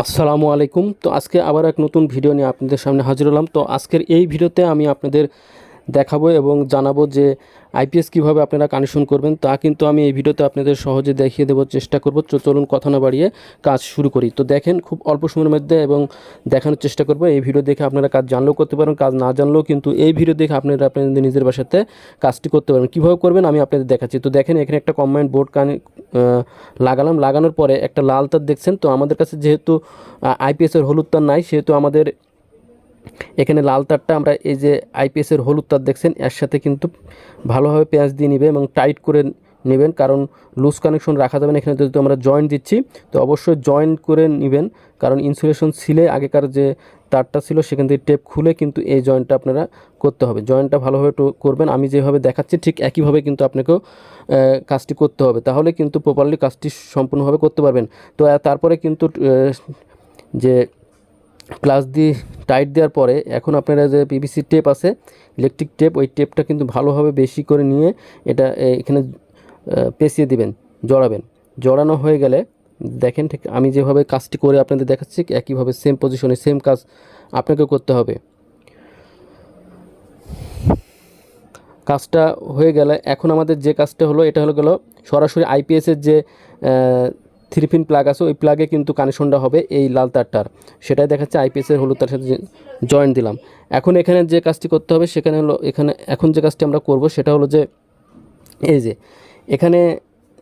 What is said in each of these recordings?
আসসালামু আলাইকুম। তো আজকে আবার এক নতুন ভিডিও নিয়ে আপনাদের সামনে হাজির হলাম। তো আজকের এই ভিডিওতে আমি আপনাদের দেখাবো এবং জানাব যে আইপিএস কীভাবে আপনারা কানেকশন করবেন, তা কিন্তু আমি এই ভিডিওতে আপনাদের সহজে দেখিয়ে দেবো চেষ্টা করব। চলুন কথা না বাড়িয়ে কাজ শুরু করি। তো দেখেন, খুব অল্প সময়ের মধ্যে এবং দেখানোর চেষ্টা করব। এই ভিডিও দেখে আপনারা কাজ জানলেও করতে পারেন, কাজ না জানলেও কিন্তু এই ভিডিও দেখে আপনারা আপনাদের নিজের বাসাতে কাজটি করতে পারবেন। কীভাবে করবেন আমি আপনাদের দেখাচ্ছি। তো দেখেন, এখানে একটা কম্বাইন্ড বোর্ড কানে লাগালাম। লাগানোর পরে একটা লাল তার দেখছেন, তো আমাদের কাছে যেহেতু আইপিএসের হলুদ তার নাই, সেহেতু আমাদের এখানে লাল তারটা আমরা এই যে আইপিএসের হলুদ তার দেখছেন, এর সাথে কিন্তু ভালোভাবে পেঁয়াজ দিয়ে নেবে এবং টাইট করে নেবেন, কারণ লুজ কানেকশন রাখা যাবে না। এখানে যেহেতু আমরা জয়েন্ট দিচ্ছি, তো অবশ্যই জয়েন্ট করে নেবেন, কারণ ইনসুলেশন সিলে আগেকার যে তারটা ছিল, সেখান থেকে টেপ খুলে কিন্তু এই জয়েন্টটা আপনারা করতে হবে। জয়েন্টটা ভালোভাবে করবেন, আমি যেভাবে দেখাচ্ছি ঠিক একইভাবে কিন্তু আপনাকেও কাজটি করতে হবে। তাহলে কিন্তু প্রপারলি কাজটি সম্পূর্ণভাবে করতে পারবেন। তো তারপরে কিন্তু যে প্লাস দিয়ে টাইট দেওয়ার পরে এখন আপনারা যে পিভিসি টেপ আছে ইলেকট্রিক টেপ ওই টেপটা কিন্তু ভালোভাবে বেশি করে নিয়ে এটা এখানে পেঁচিয়ে দিবেন, জড়াবেন। জড়ানো হয়ে গেলে দেখেন ঠিক, আমি যেভাবে কাজটি করে আপনাদের দেখাচ্ছি, একইভাবে সেম পজিশনে সেম কাজ আপনাকে করতে হবে। কাজটা হয়ে গেলে এখন আমাদের যে কাজটা হলো, এটা হলো গেল সরাসরি আইপিএসের যে থ্রি পিন প্লাগ আছে, ওই প্লাগে কিন্তু কানেকশনটা হবে এই লাল তারটার। সেটাই দেখাচ্ছে আইপিএসের হলুদ তার সাথে জয়েন্ট দিলাম। এখন এখানে যে কাজটি করতে হবে সেখানে হলো, এখানে এখন যে কাজটি আমরা করব সেটা হলো যে, এই যে, এখানে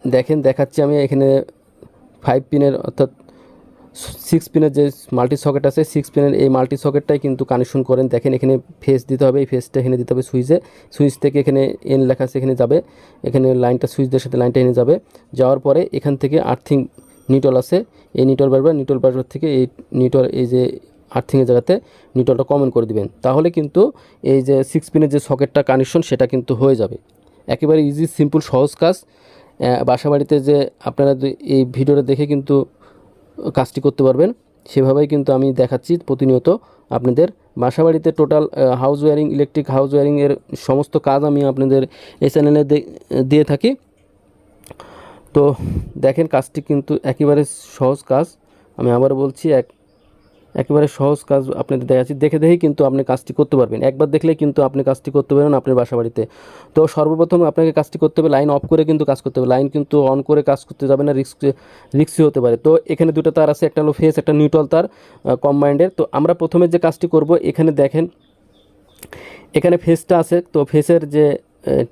দেখেন, দেখাচ্ছি আমি এখানে ফাইভ পিনের অর্থাৎ সিক্স পিনের যে মাল্টি সকেট আছে সিক্স পিনের এই মাল্টি সকেটটাই কিন্তু কানেকশন করেন। দেখেন এখানে ফেস দিতে হবে, এই ফেসটা এখানে দিতে হবে সুইচে। সুইচ থেকে এখানে এন লেখা আছে, এখানে যাবে। এখানে লাইনটা সুইচদের সাথে লাইনটা এনে যাবে। যাওয়ার পরে এখান থেকে আর্থিং নিটল আছে। এই নিটল বারবার নিটল বারবার থেকে এই নিটল এই যে আর্থিংয়ের জায়গাতে নিটলটা কমন করে দিবেন। তাহলে কিন্তু এই যে সিক্স পিনের যে সকেটটা কানেকশন সেটা কিন্তু হয়ে যাবে। একেবারে ইজি সিম্পল সহজ কাজ। বাসা বাড়িতে যে আপনারা এই ভিডিওটা দেখে কিন্তু কাজটি করতে পারবেন। সেভাবেই কিন্তু আমি দেখাচ্ছি প্রতিনিয়ত আপনাদের বাসা বাড়িতে total house wiring electric house ওয়ারিংয়ের সমস্ত কাজ আমি আপনাদের এই চ্যানেলে দিয়ে থাকি। তো দেখেন কাজটি কিন্তু একেবারে সহজ কাজ। আমি আবার বলছি এক একেবারে সহজ কাজ আপনাদের দেখাচ্ছি। দেখে দেখেই কিন্তু আপনি কাজটি করতে পারবেন। একবার দেখলে কিন্তু আপনি কাজটি করতে পারবেন আপনার বাসা বাড়িতে তো সর্বপ্রথম আপনাকে কাজটি করতে হবে, লাইন অফ করে কিন্তু কাজ করতে হবে। লাইন কিন্তু অন করে কাজ করতে যাবে না রিক্স রিক্সি হতে পারে। তো এখানে দুটো তার আছে, একটা হলো ফেস, একটা নিউট্রাল তার কম্বাইন্ডের তো আমরা প্রথমে যে কাজটি করব, এখানে দেখেন, এখানে ফেসটা আছে। তো ফেসের যে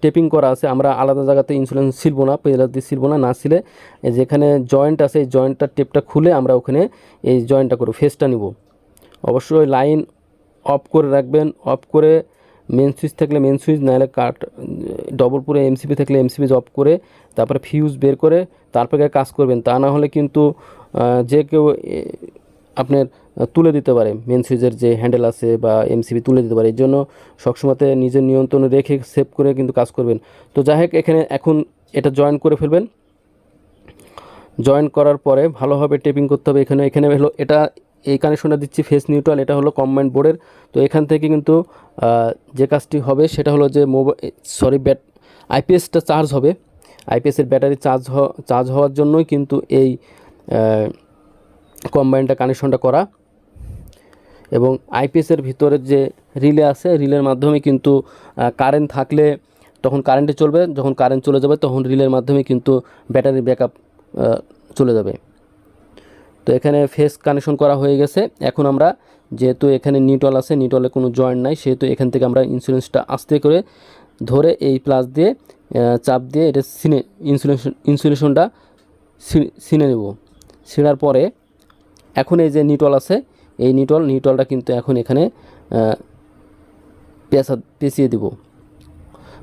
টেপিং করা আছে। আমরা আলাদা জায়গাতে ইন্স্যুরেন্স ছিলবো না পেলার দিয়ে ছিলবো না না ছিলে যেখানে জয়েন্ট আছে, এই জয়েন্টটার টেপটা খুলে আমরা ওখানে এই জয়েন্টটা করব ফেসটা নিব। অবশ্যই লাইন অফ করে রাখবেন অফ করে মেন সুইচ থাকলে মেন সুইচ নাহলে কাট ডবল পুরে এমসিবি থাকলে এমসিবি অফ করে, তারপরে ফিউজ বের করে, তারপরে কাজ করবেন। তা না হলে কিন্তু যে কেউ আপনার তুলে দিতে পারে। মেন সুইচের যে হ্যান্ডেল আছে বা এমসিবি তুলে দিতে পারে। এর জন্য সবসময়তে নিজের নিয়ন্ত্রণ রেখে সেভ করে কিন্তু কাজ করবেন। তো যাই হোক, এখানে এখন এটা জয়েন করে ফেলবেন। জয়েন করার পরে ভালোভাবে টেপিং করতে হবে এখানে। এখানে হলো এটা, এই কানেকশনটা দিচ্ছি ফেস নিউট্রাল এটা হলো কম্বাইন্ড বোর্ডের তো এখান থেকে কিন্তু যে কাজটি হবে সেটা হলো যে মোবাইল সরি ব্যাট আইপিএসটা চার্জ হবে। আইপিএসের ব্যাটারি চার্জ চার্জ হওয়ার জন্যই কিন্তু এই কম্বাইনটা কানেকশনটা করা। এবং আইপিএসের ভিতরে যে রিলে আছে, রিলের মাধ্যমে কিন্তু কারেন্ট থাকলে তখন কারেন্টে চলবে, যখন কারেন্ট চলে যাবে তখন রিলের মাধ্যমে কিন্তু ব্যাটারি ব্যাকআপ চলে যাবে। তো এখানে ফেস কানেকশন করা হয়ে গেছে। এখন আমরা যেহেতু এখানে নিউটল আছে নিউটলে কোনো জয়েন্ট নাই, সেহেতু এখান থেকে আমরা ইন্স্যুরেন্সটা আস্তে করে ধরে এই প্লাস দিয়ে চাপ দিয়ে এটা সিনে ইনসুলেশন ইনসুলেশনটা সিনে নেব। ছিঁড়ার পরে এখন এই যে নিউটল আছে এই নিউটল নিউটলটা কিন্তু এখন এখানে পেঁচা পেঁচিয়ে দিব।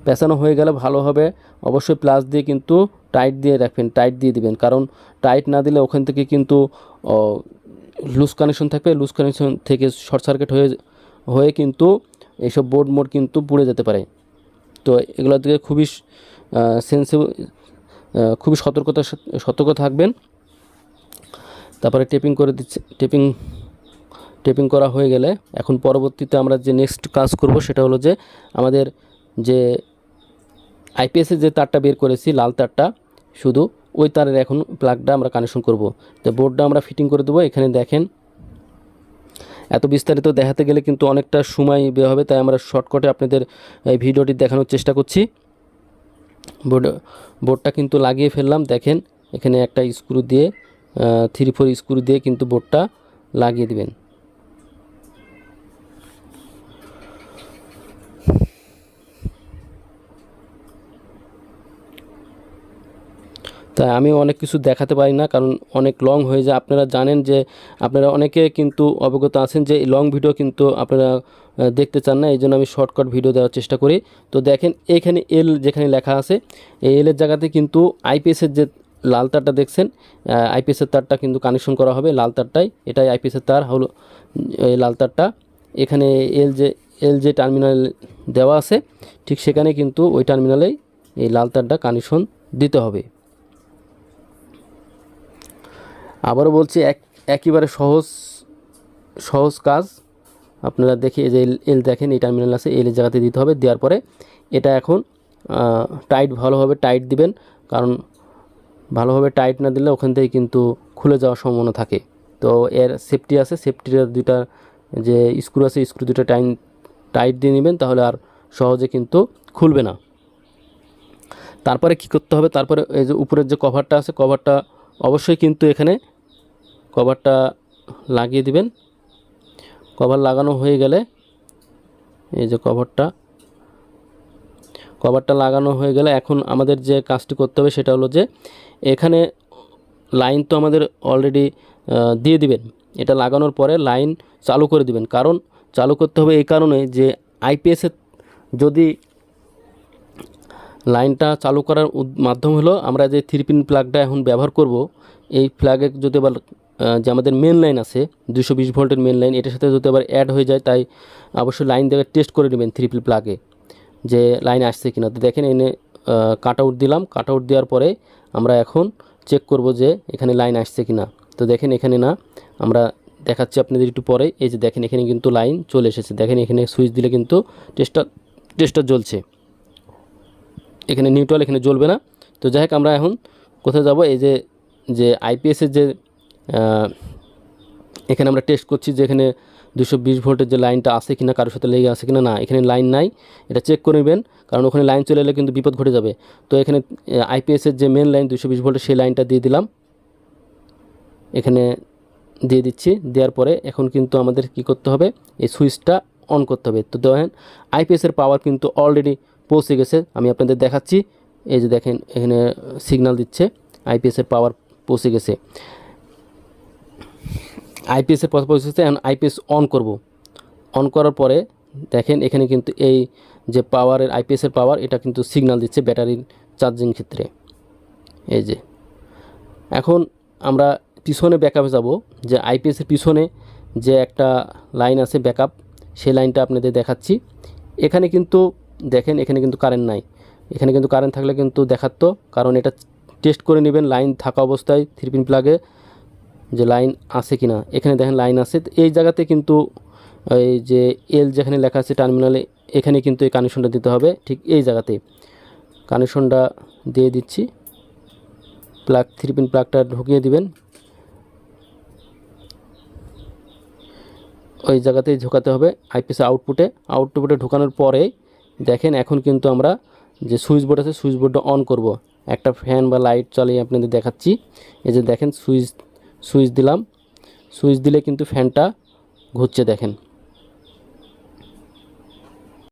পেঁচানো হয়ে গেলে ভালো হবে। অবশ্যই প্লাস দিয়ে কিন্তু টাইট দিয়ে রাখবেন টাইট দিয়ে দিবেন। কারণ টাইট না দিলে ওখান থেকে কিন্তু লুজ কানেকশন থাকবে। লুজ কানেকশন থেকে শর্ট সার্কিট হয়ে হয়ে কিন্তু এইসব বোর্ড মোড কিন্তু পুড়ে যেতে পারে। তো এগুলোর দিকে খুবই সেন্সিবল খুবই সতর্কতা, সতর্ক থাকবেন। তারপরে টেপিং করে দিচ্ছে টেপিং টেপিং করা হয়ে গেলে এখন পরবর্তীতে আমরা যে নেক্সট কাজ করব সেটা হলো যে আমাদের যে আইপিএসের যে তারটা বের করেছি, লাল তারটা, শুধু ওই তারের এখন প্লাগটা আমরা কানেকশন করব। তো বোর্ডটা আমরা ফিটিং করে দেবো। এখানে দেখেন, এত বিস্তারিত দেখাতে গেলে কিন্তু অনেকটা সময় বের হবে, তাই আমরা শর্টকাটে আপনাদের এই ভিডিওটি দেখানোর চেষ্টা করছি। বোর্ড বোর্ডটা কিন্তু লাগিয়ে ফেললাম। দেখেন, এখানে একটা স্ক্রু দিয়ে থ্রি ফোর স্ক্রু দিয়ে কিন্তু বোর্ডটা লাগিয়ে দিবেন। তাই আমি অনেক কিছু দেখাতে পারি না, কারণ অনেক লং হয়ে যায়। আপনারা জানেন যে আপনারা অনেকে কিন্তু অবগত আছেন যে লং ভিডিও কিন্তু আপনারা দেখতে চান না এই জন্য আমি শর্টকাট ভিডিও দেওয়ার চেষ্টা করি। তো দেখেন, এখানে এল যেখানে লেখা আছে, এই এলের জায়গাতে কিন্তু আইপিএসের যে লাল তারটা দেখছেন আইপিএসের তারটা কিন্তু কানেকশন করা হবে লাল তারটাই এটাই আইপিএসের তার, হলো, এই লাল তারটা। এখানে এল যে এল যে টার্মিনাল দেওয়া আছে, ঠিক সেখানে কিন্তু ওই টার্মিনালেই এই লাল তারটা কানেকশন দিতে হবে। আবারও বলছি, এক, একেবারে সহজ সহজ কাজ। আপনারা দেখি এই যে এল দেখেন, এই টার্মিনাল আছে, এল জায়গাতে দিতে হবে, দেওয়ার পরে এটা এখন টাইট ভালোভাবে টাইট দিবেন, কারণ ভালোভাবে টাইট না দিলে ওখান থেকে কিন্তু খুলে যাওয়ার সম্ভাবনা থাকে। তো এর সেফটি আছে সেফটির দুইটা, যে স্ক্রু আছে স্ক্রু দুটো টাইম টাইট দিয়ে নেবেন, তাহলে আর সহজে কিন্তু খুলবে না। তারপরে কি করতে হবে? তারপরে এই যে উপরের যে কভারটা আছে কভারটা অবশ্যই কিন্তু এখানে কভারটা লাগিয়ে দিবেন। কভার লাগানো হয়ে গেলে এই যে কভারটা কভারটা লাগানো হয়ে গেলে এখন আমাদের যে কাজটি করতে হবে সেটা হলো যে এখানে লাইন তো আমাদের অলরেডি দিয়ে দিবেন। এটা লাগানোর পরে লাইন চালু করে দিবেন। কারণ চালু করতে হবে এই কারণে যে আইপিএসের যদি লাইনটা চালু করার মাধ্যম হলো আমরা যে থ্রি পিন প্লাগটা এখন ব্যবহার করব, এই প্লাগে যদি আবার যে আমাদের মেন লাইন আছে দুশো বিশ ভোল্টের মেন লাইন এটার সাথে যদি আবার অ্যাড হয়ে যায়, তাই অবশ্যই লাইন দেখে টেস্ট করে নেবেন থ্রি পিন প্লাগে যে লাইন আসছে কিনা। তো দেখেন, এনে কাট আউট দিলাম। কাট আউট দেওয়ার পরে আমরা এখন চেক করব যে এখানে লাইন আসছে কিনা। তো দেখেন, এখানে না, আমরা দেখাচ্ছি আপনাদের একটু পরে। এই যে দেখেন, এখানে কিন্তু লাইন চলে এসেছে। দেখেন, এখানে সুইচ দিলে কিন্তু টেস্টার টেস্টার জ্বলছে। এখানে নিউট্রাল এখানে জ্বলবে না। তো যাই হোক, আমরা এখন কোথায় যাব? এই যে যে আইপিএসের যে এখানে আমরা টেস্ট করছি যে এখানে দুশো বিশ ভোল্টের যে লাইনটা আছে কিনা, কারোর সাথে লেগে আছে কিনা, না, এখানে লাইন নাই। এটা চেক করে নেবেন, কারণ ওখানে লাইন চলে এলে কিন্তু বিপদ ঘটে যাবে। তো এখানে আইপিএসের যে মেন লাইন দুশো বিশ ভোল্টের সেই লাইনটা দিয়ে দিলাম। এখানে দিয়ে দিচ্ছি, দেওয়ার পরে এখন কিন্তু আমাদের কি করতে হবে, এই সুইচটা অন করতে হবে। তো দেখেন আইপিএসের পাওয়ার কিন্তু অলরেডি পৌঁছে গেছে। আমি আপনাদের দেখাচ্ছি, এই যে দেখেন, এখানে সিগন্যাল দিচ্ছে আইপিএসের পাওয়ার পৌঁছে গেছে। আইপিএসের গেছে এখন আইপিএস অন করব। অন করার পরে দেখেন এখানে কিন্তু এই যে পাওয়ারের আইপিএসের পাওয়ার এটা কিন্তু সিগন্যাল দিচ্ছে ব্যাটারির চার্জিং ক্ষেত্রে। এই যে। এখন আমরা পিছনে ব্যাকআপে যাব, যে আইপিএসের পিছনে যে একটা লাইন আছে ব্যাকআপ সেই লাইনটা আপনাদের দেখাচ্ছি। এখানে কিন্তু দেখেন, এখানে কিন্তু কারেন্ট নাই। এখানে কিন্তু কারেন্ট থাকলে কিন্তু দেখাতো, কারণ এটা টেস্ট করে নেবেন লাইন থাকা অবস্থায় থ্রি পিন প্লাগে যে লাইন আছে কিনা। এখানে দেখেন লাইন আছে। এই জায়গাতে কিন্তু এই যে এল যেখানে লেখা আছে টার্মিনালে এখানে কিন্তু এই কানেকশনটা দিতে হবে। ঠিক এই জায়গাতে। কানেকশনটা দিয়ে দিচ্ছি। প্লাগ থ্রি পিন প্লাগটা ঢুকিয়ে দিবেন। ওই জায়গাতেই ঢোকাতে হবে আইপিএস আউটপুটে আউটপুটে ঢোকানোর পরে দেখেন এখন কিন্তু আমরা যে সুইচ বোর্ড আছে সুইচ বোর্ডটা অন করব। একটা ফ্যান বা লাইট চালিয়ে আপনাদের দেখাচ্ছি। এই যে দেখেন সুইচ সুইচ দিলাম। সুইচ দিলে কিন্তু ফ্যানটা ঘুরছে দেখেন।